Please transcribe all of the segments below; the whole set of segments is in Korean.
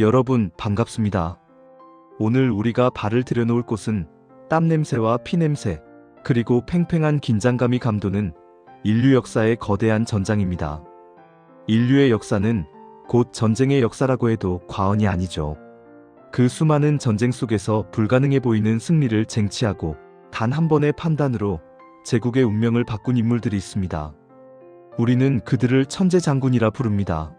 여러분 반갑습니다. 오늘 우리가 발을 들여놓을 곳은 땀 냄새와 피 냄새, 그리고 팽팽한 긴장감이 감도는 인류 역사의 거대한 전장입니다. 인류의 역사는 곧 전쟁의 역사라고 해도 과언이 아니죠. 그 수많은 전쟁 속에서 불가능해 보이는 승리를 쟁취하고 단 한 번의 판단으로 제국의 운명을 바꾼 인물들이 있습니다. 우리는 그들을 천재 장군이라 부릅니다.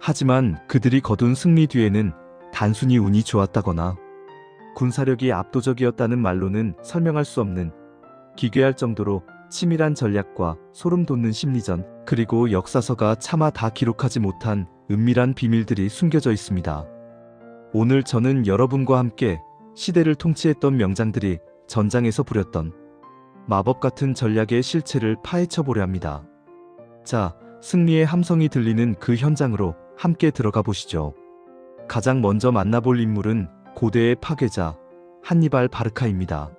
하지만 그들이 거둔 승리 뒤에는 단순히 운이 좋았다거나 군사력이 압도적이었다는 말로는 설명할 수 없는 기괴할 정도로 치밀한 전략과 소름 돋는 심리전, 그리고 역사서가 차마 다 기록하지 못한 은밀한 비밀들이 숨겨져 있습니다. 오늘 저는 여러분과 함께 시대를 통치했던 명장들이 전장에서 부렸던 마법 같은 전략의 실체를 파헤쳐 보려 합니다. 자, 승리의 함성이 들리는 그 현장으로 함께 들어가 보시죠. 가장 먼저 만나볼 인물은 고대의 파괴자 한니발 바르카입니다.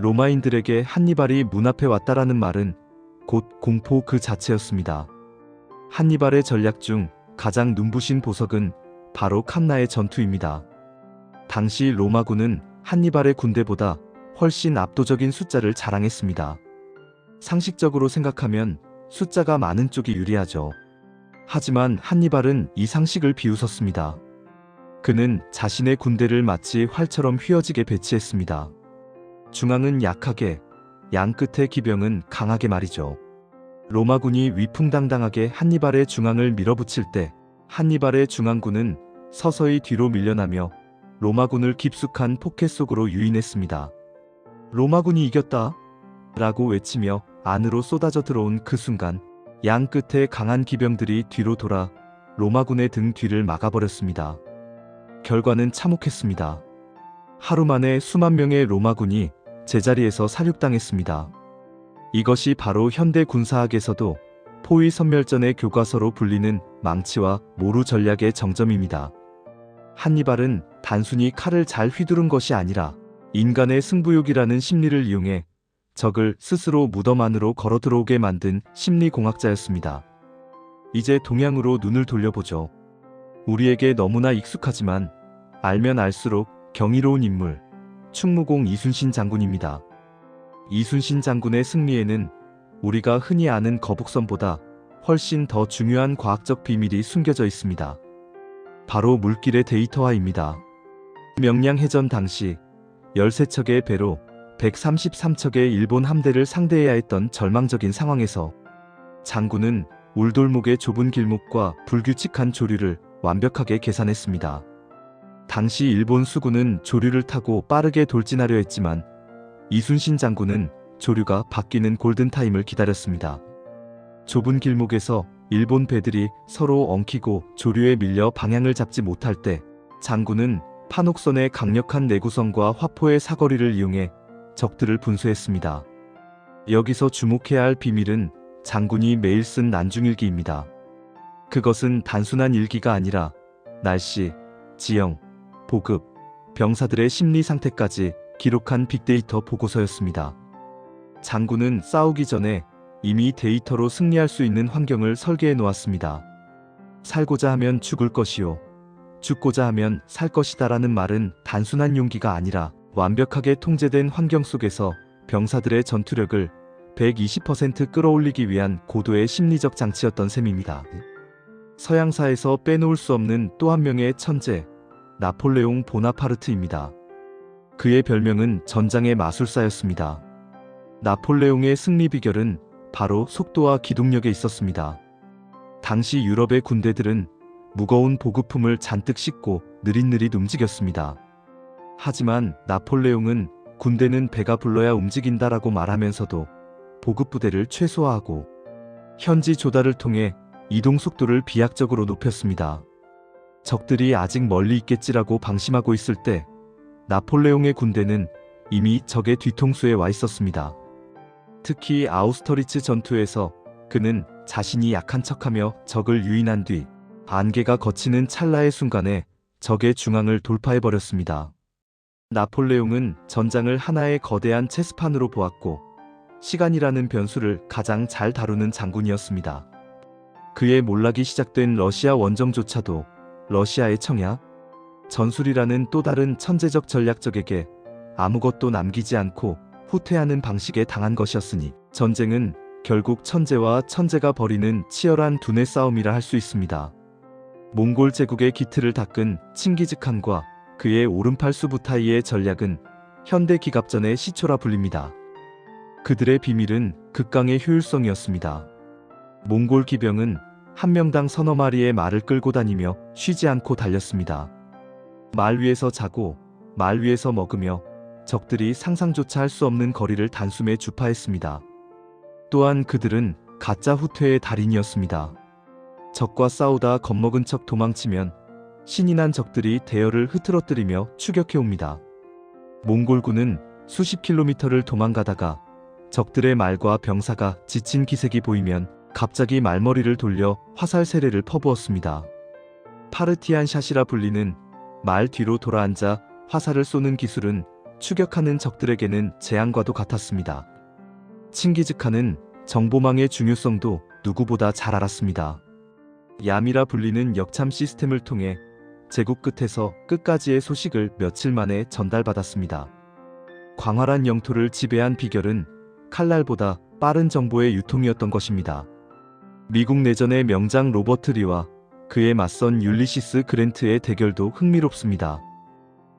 로마인들에게 한니발이 문 앞에 왔다라는 말은 곧 공포 그 자체였습니다. 한니발의 전략 중 가장 눈부신 보석은 바로 칸나의 전투입니다. 당시 로마군은 한니발의 군대보다 훨씬 압도적인 숫자를 자랑했습니다. 상식적으로 생각하면 숫자가 많은 쪽이 유리하죠. 하지만 한니발은 이 상식을 비웃었습니다. 그는 자신의 군대를 마치 활처럼 휘어지게 배치했습니다. 중앙은 약하게, 양 끝의 기병은 강하게 말이죠. 로마군이 위풍당당하게 한니발의 중앙을 밀어붙일 때 한니발의 중앙군은 서서히 뒤로 밀려나며 로마군을 깊숙한 포켓 속으로 유인했습니다. 로마군이 이겼다! 라고 외치며 안으로 쏟아져 들어온 그 순간 양 끝에 강한 기병들이 뒤로 돌아 로마군의 등 뒤를 막아버렸습니다. 결과는 참혹했습니다. 하루 만에 수만 명의 로마군이 제자리에서 살육당했습니다. 이것이 바로 현대 군사학에서도 포위 선멸전의 교과서로 불리는 망치와 모루 전략의 정점입니다. 한니발은 단순히 칼을 잘 휘두른 것이 아니라 인간의 승부욕이라는 심리를 이용해 적을 스스로 무덤 안으로 걸어 들어오게 만든 심리공학자였습니다. 이제 동양으로 눈을 돌려보죠. 우리에게 너무나 익숙하지만 알면 알수록 경이로운 인물, 충무공 이순신 장군입니다. 이순신 장군의 승리에는 우리가 흔히 아는 거북선보다 훨씬 더 중요한 과학적 비밀이 숨겨져 있습니다. 바로 물길의 데이터화입니다. 명량해전 당시 13척의 배로 133척의 일본 함대를 상대해야 했던 절망적인 상황에서 장군은 울돌목의 좁은 길목과 불규칙한 조류를 완벽하게 계산했습니다. 당시 일본 수군은 조류를 타고 빠르게 돌진하려 했지만 이순신 장군은 조류가 바뀌는 골든타임을 기다렸습니다. 좁은 길목에서 일본 배들이 서로 엉키고 조류에 밀려 방향을 잡지 못할 때 장군은 판옥선의 강력한 내구성과 화포의 사거리를 이용해 적들을 분수했습니다. 여기서 주목해야 할 비밀은 장군이 매일 쓴 난중일기입니다. 그것은 단순한 일기가 아니라 날씨, 지형, 보급, 병사들의 심리 상태까지 기록한 빅데이터 보고서였습니다. 장군은 싸우기 전에 이미 데이터로 승리할 수 있는 환경을 설계해 놓았습니다. 살고자 하면 죽을 것이요. 죽고자 하면 살 것이다 라는 말은 단순한 용기가 아니라 완벽하게 통제된 환경 속에서 병사들의 전투력을 120% 끌어올리기 위한 고도의 심리적 장치였던 셈입니다. 서양사에서 빼놓을 수 없는 또 한 명의 천재, 나폴레옹 보나파르트입니다. 그의 별명은 전장의 마술사였습니다. 나폴레옹의 승리 비결은 바로 속도와 기동력에 있었습니다. 당시 유럽의 군대들은 무거운 보급품을 잔뜩 싣고 느릿느릿 움직였습니다. 하지만 나폴레옹은 군대는 배가 불러야 움직인다라고 말하면서도 보급 부대를 최소화하고 현지 조달을 통해 이동 속도를 비약적으로 높였습니다. 적들이 아직 멀리 있겠지라고 방심하고 있을 때 나폴레옹의 군대는 이미 적의 뒤통수에 와 있었습니다. 특히 아우스터리츠 전투에서 그는 자신이 약한 척하며 적을 유인한 뒤 안개가 걷히는 찰나의 순간에 적의 중앙을 돌파해버렸습니다. 나폴레옹은 전장을 하나의 거대한 체스판으로 보았고 시간이라는 변수를 가장 잘 다루는 장군이었습니다. 그의 몰락이 시작된 러시아 원정조차도 러시아의 청야, 전술이라는 또 다른 천재적 전략적에게 아무것도 남기지 않고 후퇴하는 방식에 당한 것이었으니 전쟁은 결국 천재와 천재가 벌이는 치열한 두뇌 싸움이라 할 수 있습니다. 몽골 제국의 기틀을 닦은 칭기즈칸과 그의 오른팔 수부타이의 전략은 현대 기갑전의 시초라 불립니다. 그들의 비밀은 극강의 효율성이었습니다. 몽골 기병은 한 명당 서너 마리의 말을 끌고 다니며 쉬지 않고 달렸습니다. 말 위에서 자고 말 위에서 먹으며 적들이 상상조차 할 수 없는 거리를 단숨에 주파했습니다. 또한 그들은 가짜 후퇴의 달인이었습니다. 적과 싸우다 겁먹은 척 도망치면 신이 난 적들이 대열을 흐트러뜨리며 추격해옵니다. 몽골군은 수십 킬로미터를 도망가다가 적들의 말과 병사가 지친 기색이 보이면 갑자기 말머리를 돌려 화살 세례를 퍼부었습니다. 파르티안 샷이라 불리는 말 뒤로 돌아앉아 화살을 쏘는 기술은 추격하는 적들에게는 재앙과도 같았습니다. 칭기즈칸은 정보망의 중요성도 누구보다 잘 알았습니다. 얌이라 불리는 역참 시스템을 통해 제국 끝에서 끝까지의 소식을 며칠 만에 전달받았습니다. 광활한 영토를 지배한 비결은 칼날보다 빠른 정보의 유통이었던 것입니다. 미국 내전의 명장 로버트 리와 그에 맞선 율리시스 그랜트의 대결도 흥미롭습니다.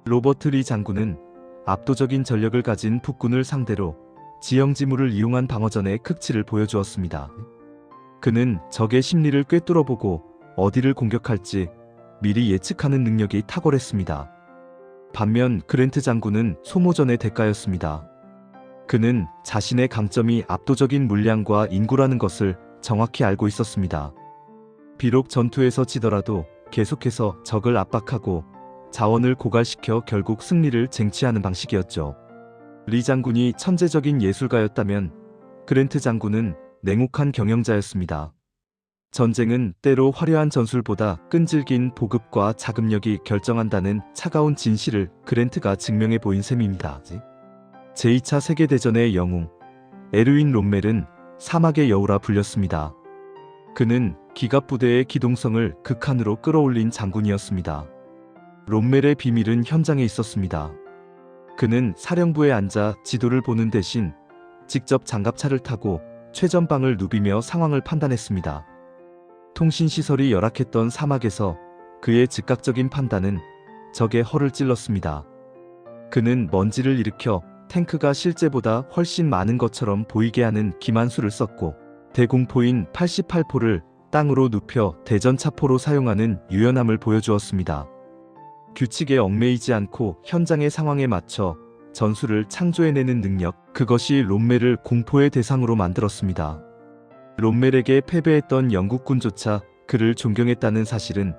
로버트 리 장군은 압도적인 전력을 가진 북군을 상대로 지형지물을 이용한 방어전의 극치를 보여주었습니다. 그는 적의 심리를 꿰뚫어보고 어디를 공격할지 미리 예측하는 능력이 탁월했습니다. 반면 그랜트 장군은 소모전의 대가였습니다. 그는 자신의 강점이 압도적인 물량과 인구라는 것을 정확히 알고 있었습니다. 비록 전투에서 지더라도 계속해서 적을 압박하고 자원을 고갈시켜 결국 승리를 쟁취하는 방식이었죠. 리 장군이 천재적인 예술가였다면 그랜트 장군은 냉혹한 경영자였습니다. 전쟁은 때로 화려한 전술보다 끈질긴 보급과 자금력이 결정한다는 차가운 진실을 그랜트가 증명해 보인 셈입니다. 제2차 세계대전의 영웅 에르윈 롬멜은 사막의 여우라 불렸습니다. 그는 기갑 부대의 기동성을 극한으로 끌어올린 장군이었습니다. 롬멜의 비밀은 현장에 있었습니다. 그는 사령부에 앉아 지도를 보는 대신 직접 장갑차를 타고 최전방을 누비며 상황을 판단했습니다. 통신시설이 열악했던 사막에서 그의 즉각적인 판단은 적의 허를 찔렀습니다. 그는 먼지를 일으켜 탱크가 실제보다 훨씬 많은 것처럼 보이게 하는 기만수를 썼고 대공포인 88포를 땅으로 눕혀 대전차포로 사용하는 유연함을 보여주었습니다. 규칙에 얽매이지 않고 현장의 상황에 맞춰 전술을 창조해내는 능력, 그것이 롬멜을 공포의 대상으로 만들었습니다. 롬멜에게 패배했던 영국군조차 그를 존경했다는 사실은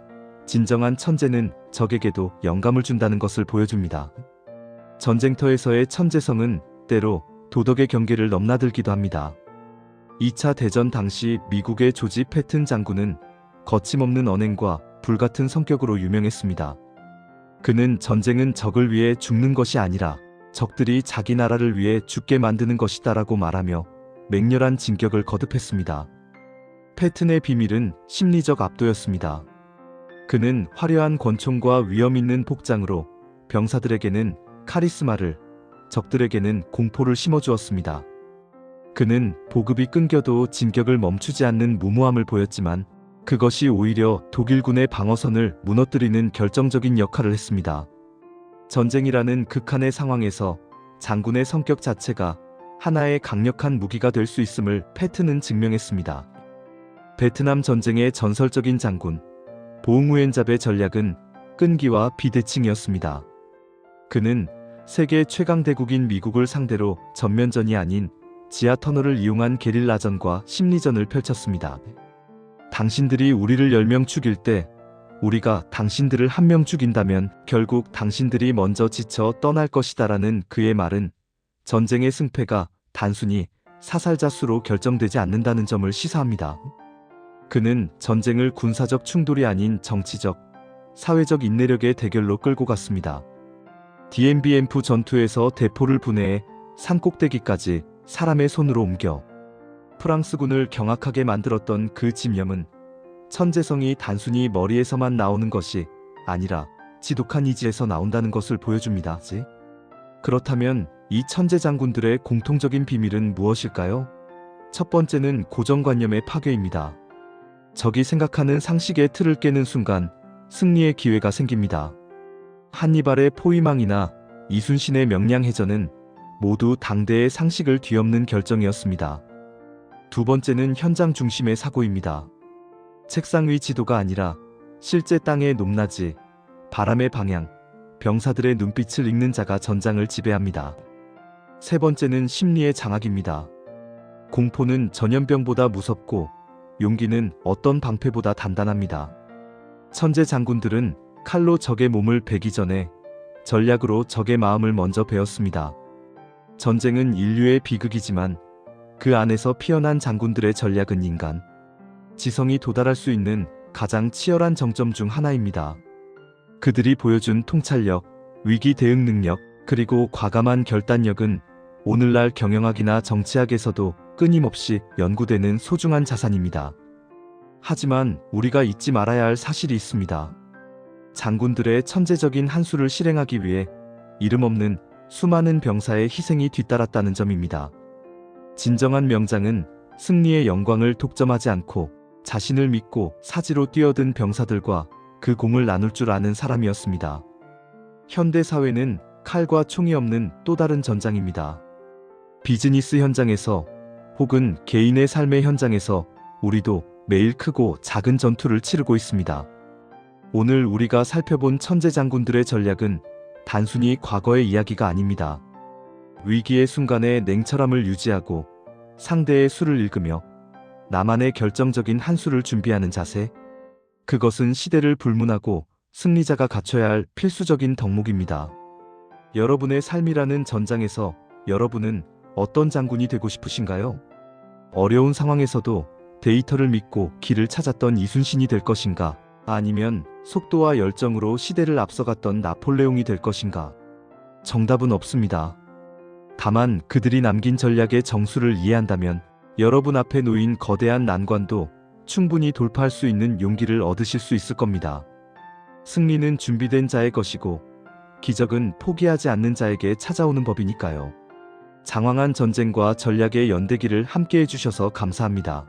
진정한 천재는 적에게도 영감을 준다는 것을 보여줍니다. 전쟁터에서의 천재성은 때로 도덕의 경계를 넘나들기도 합니다. 2차 대전 당시 미국의 조지 패튼 장군은 거침없는 언행과 불같은 성격으로 유명했습니다. 그는 전쟁은 적을 위해 죽는 것이 아니라 적들이 자기 나라를 위해 죽게 만드는 것이다라고 말하며 맹렬한 진격을 거듭했습니다. 패튼의 비밀은 심리적 압도였습니다. 그는 화려한 권총과 위험 있는 복장으로 병사들에게는 카리스마를, 적들에게는 공포를 심어주었습니다. 그는 보급이 끊겨도 진격을 멈추지 않는 무모함을 보였지만 그것이 오히려 독일군의 방어선을 무너뜨리는 결정적인 역할을 했습니다. 전쟁이라는 극한의 상황에서 장군의 성격 자체가 하나의 강력한 무기가 될 수 있음을 패트는 증명했습니다. 베트남 전쟁의 전설적인 장군 보응우엔잡의 전략은 끈기와 비대칭이었습니다. 그는 세계 최강 대국인 미국을 상대로 전면전이 아닌 지하 터널을 이용한 게릴라전과 심리전을 펼쳤습니다. 당신들이 우리를 10명 죽일 때 우리가 당신들을 한 명 죽인다면 결국 당신들이 먼저 지쳐 떠날 것이다라는 그의 말은 전쟁의 승패가 단순히 사살자 수로 결정되지 않는다는 점을 시사합니다. 그는 전쟁을 군사적 충돌이 아닌 정치적, 사회적 인내력의 대결로 끌고 갔습니다. DMBM프 전투에서 대포를 분해해 산 꼭대기까지 사람의 손으로 옮겨 프랑스군을 경악하게 만들었던 그 집념은 천재성이 단순히 머리에서만 나오는 것이 아니라 지독한 이지에서 나온다는 것을 보여줍니다. 지? 그렇다면 이 천재 장군들의 공통적인 비밀은 무엇일까요? 첫 번째는 고정관념의 파괴입니다. 적이 생각하는 상식의 틀을 깨는 순간 승리의 기회가 생깁니다. 한니발의 포위망이나 이순신의 명량해전은 모두 당대의 상식을 뒤엎는 결정이었습니다. 두 번째는 현장 중심의 사고입니다. 책상 위 지도가 아니라 실제 땅의 높낮이, 바람의 방향, 병사들의 눈빛을 읽는 자가 전장을 지배합니다. 세 번째는 심리의 장악입니다. 공포는 전염병보다 무섭고 용기는 어떤 방패보다 단단합니다. 천재 장군들은 칼로 적의 몸을 베기 전에 전략으로 적의 마음을 먼저 베었습니다. 전쟁은 인류의 비극이지만 그 안에서 피어난 장군들의 전략은 인간, 지성이 도달할 수 있는 가장 치열한 정점 중 하나입니다. 그들이 보여준 통찰력, 위기 대응 능력, 그리고 과감한 결단력은 오늘날 경영학이나 정치학에서도 끊임없이 연구되는 소중한 자산입니다. 하지만 우리가 잊지 말아야 할 사실이 있습니다. 장군들의 천재적인 한수를 실행하기 위해 이름 없는 수많은 병사의 희생이 뒤따랐다는 점입니다. 진정한 명장은 승리의 영광을 독점하지 않고 자신을 믿고 사지로 뛰어든 병사들과 그 공을 나눌 줄 아는 사람이었습니다. 현대 사회는 칼과 총이 없는 또 다른 전장입니다. 비즈니스 현장에서 혹은 개인의 삶의 현장에서 우리도 매일 크고 작은 전투를 치르고 있습니다. 오늘 우리가 살펴본 천재 장군들의 전략은 단순히 과거의 이야기가 아닙니다. 위기의 순간에 냉철함을 유지하고 상대의 수를 읽으며 나만의 결정적인 한 수를 준비하는 자세. 그것은 시대를 불문하고 승리자가 갖춰야 할 필수적인 덕목입니다. 여러분의 삶이라는 전장에서 여러분은 어떤 장군이 되고 싶으신가요? 어려운 상황에서도 데이터를 믿고 길을 찾았던 이순신이 될 것인가? 아니면 속도와 열정으로 시대를 앞서갔던 나폴레옹이 될 것인가? 정답은 없습니다. 다만 그들이 남긴 전략의 정수를 이해한다면 여러분 앞에 놓인 거대한 난관도 충분히 돌파할 수 있는 용기를 얻으실 수 있을 겁니다. 승리는 준비된 자의 것이고 기적은 포기하지 않는 자에게 찾아오는 법이니까요. 장황한 전쟁과 전략의 연대기를 함께 해주셔서 감사합니다.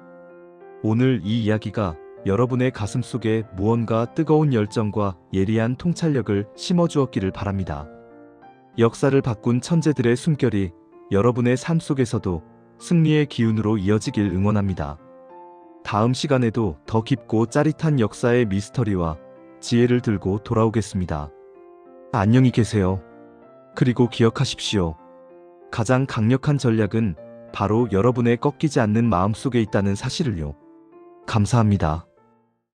오늘 이 이야기가 여러분의 가슴 속에 무언가 뜨거운 열정과 예리한 통찰력을 심어주었기를 바랍니다. 역사를 바꾼 천재들의 숨결이 여러분의 삶 속에서도 승리의 기운으로 이어지길 응원합니다. 다음 시간에도 더 깊고 짜릿한 역사의 미스터리와 지혜를 들고 돌아오겠습니다. 안녕히 계세요. 그리고 기억하십시오. 가장 강력한 전략은 바로 여러분의 꺾이지 않는 마음 속에 있다는 사실을요. 감사합니다.